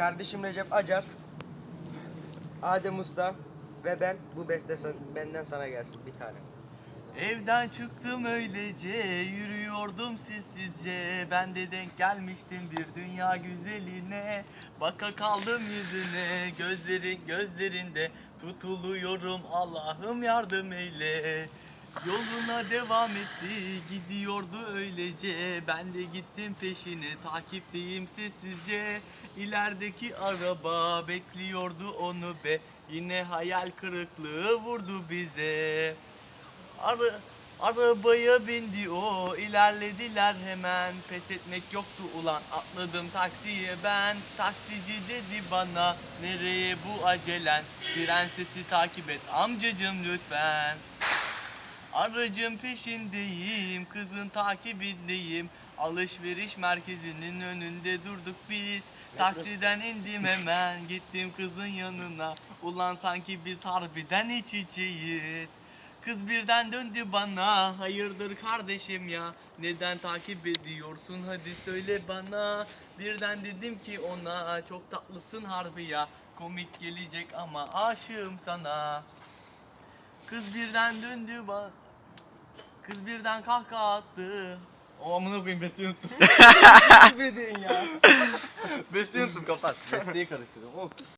kardeşim Recep Acar, Adem Usta ve ben. Bu beste benden sana gelsin bir tane. Evden çıktım öylece yürüyordum sessizce. Ben de denk gelmiştim bir dünya güzeline. Baka kaldım yüzüne gözlerin gözlerinde tutuluyorum. Allah'ım yardım eyle Yoluna devam etti gidiyordu öylece. Ben de gittim peşine takipteyim sessizce. İlerideki araba bekliyordu onu be. Yine hayal kırıklığı vurdu bize. Arı, arabaya bindi o ilerlediler hemen. Pes etmek yoktu ulan atladım taksiye ben. Taksici dedi bana nereye bu acelen? Fren sesi takip et amcacım lütfen Aracın peşindeyim kızın takibindeyim. Alışveriş merkezinin önünde durduk biz. Taksiden indim hemen gittim kızın yanına. Ulan sanki biz harbiden iç içeyiz. Kız birden döndü bana hayırdır kardeşim ya? Neden takip ediyorsun? Hadi söyle bana. Birden dedim ki ona çok tatlısın harbi ya. Komik gelecek ama aşığım sana Kız birden döndü ba Kız birden kahkaha attı. O amına koyayım besteyi unuttum. Bildin ya. Besteyi unuttum kapat. Besteyi karıştırdım